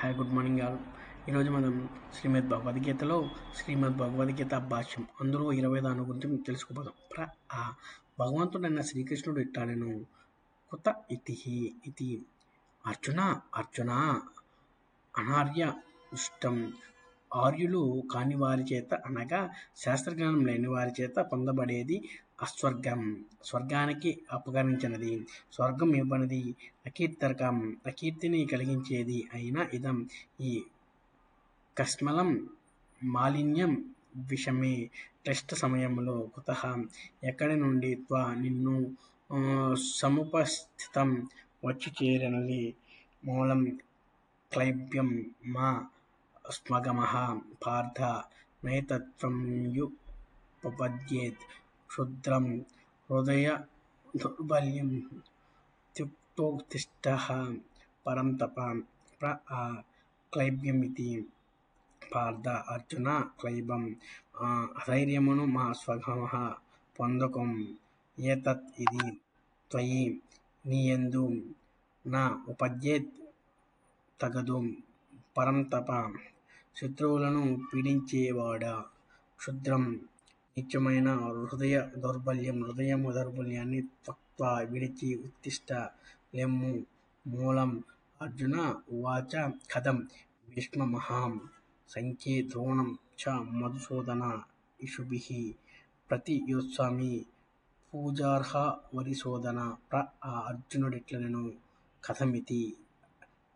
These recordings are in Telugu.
హాయ్ గుడ్ మార్నింగ్ ఆల్ ఈరోజు మనం శ్రీమద్ భగవద్గీతలో శ్రీమద్ భగవద్గీత భాష్యం. అందులో ఇరవై దాని గురించి తెలుసుకోబోదాం. ప్ర ఆ. భగవంతుడైన శ్రీకృష్ణుడు ఇట్టాడను. కొత్త ఇతి ఇది అర్జున అర్జున. అనార్య ఇష్టం. ఆర్యులు కాని వారి చేత అనగా శాస్త్రజ్ఞానం లేని వారి చేత పొందబడేది అస్వర్గం. స్వర్గానికి అపకరించినది స్వర్గం ఇవ్వనిది అకీర్తరకం అకీర్తిని కలిగించేది అయిన ఇదం. ఈ కస్మలం మాలిన్యం విషమే. టెస్ట్ సమయంలో కుత ఎక్కడి నుండి త్వ నిన్ను సముపస్థితం వచ్చి చేరినది. మూలం క్లైబ్యం మా స్మగమ పార్థ నైతత్వం యుపపద్యేత్ క్షుద్రం హృదయ దౌర్బల్యం త్యుక్తోత్తిష్ట పరం తప ప్ర ఆ క్లైబ్యమితి పార్థ అర్జున క్లైబం ధైర్యమును అధైర్యమును మా స్వగమ పొందకం ఏతత్ ఇది త్వయి నీయందు నా ఉపద్యేత్ తగదు పరంతప శత్రువులను పీడించేవాడా క్షుద్రం నిత్యమైన హృదయ దౌర్బల్యం హృదయము దౌర్బల్యాన్ని తక్వ విడిచి ఉత్తిష్ట లెమ్ము మూలం అర్జున ఉవాచ కథం భీష్మమహాం సంఖ్యే ద్రోణం చ మధుసూదన యిషుభి ప్రతి యోత్స్వామి పూజార్హ వరిశోధన ప్ర ఆ అర్జునుడిట్లను కథమితి.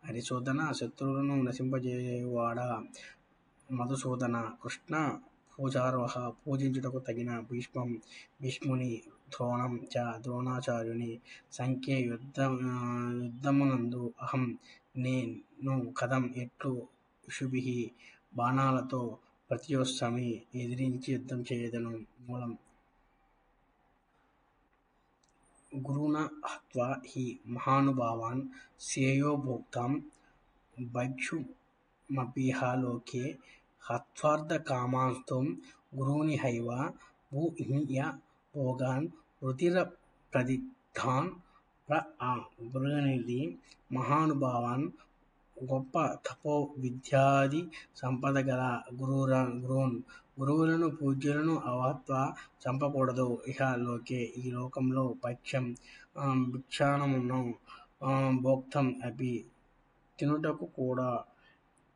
హరిశోధన శత్రువులను నశింపజేయువాడా మధుసూదన కృష్ణ పూజార్హ పూజించుటకు తగిన భీష్మం భీష్ముని ద్రోణం చ ద్రోణాచార్యుని సంఖ్య యుద్ధ యుద్ధమునందు అహం నేను కథం ఎట్లు శుభి బాణాలతో ప్రత్యోత్సమి ఎదిరించి యుద్ధం చేయదను మూలం. గురుణ హత్వా హి మహానుభావాన్ శ్రేయో భోక్తాం లోకే హత్వార్థకామాంస్త్వం భూ భూయ భోగాన్ రుధిరప్రదిగ్ధాన్ ప్ర ఆ గురునిధి మహానుభావాన్ గొప్ప తపో విద్యాది సంపద గల గురువుర గురువున్ గురువులను పూజ్యులను అవహత్వ చంపకూడదు. ఇహ లోకే ఈ లోకంలో పక్షం ఆ, భోక్తం అపి తినుటకు కూడా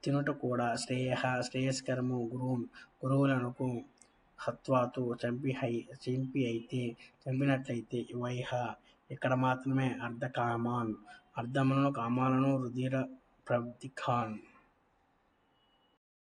తినుట కూడా శ్రేయ శ్రేయస్కరము గురువు గురువులనుకు హత్వాతు చంపి హై చంపి అయితే చంపినట్లయితే వైహ. ఇక్కడ మాత్రమే అర్ధకామాన్ అర్ధములను కామాలను రుధిర ఖాన్.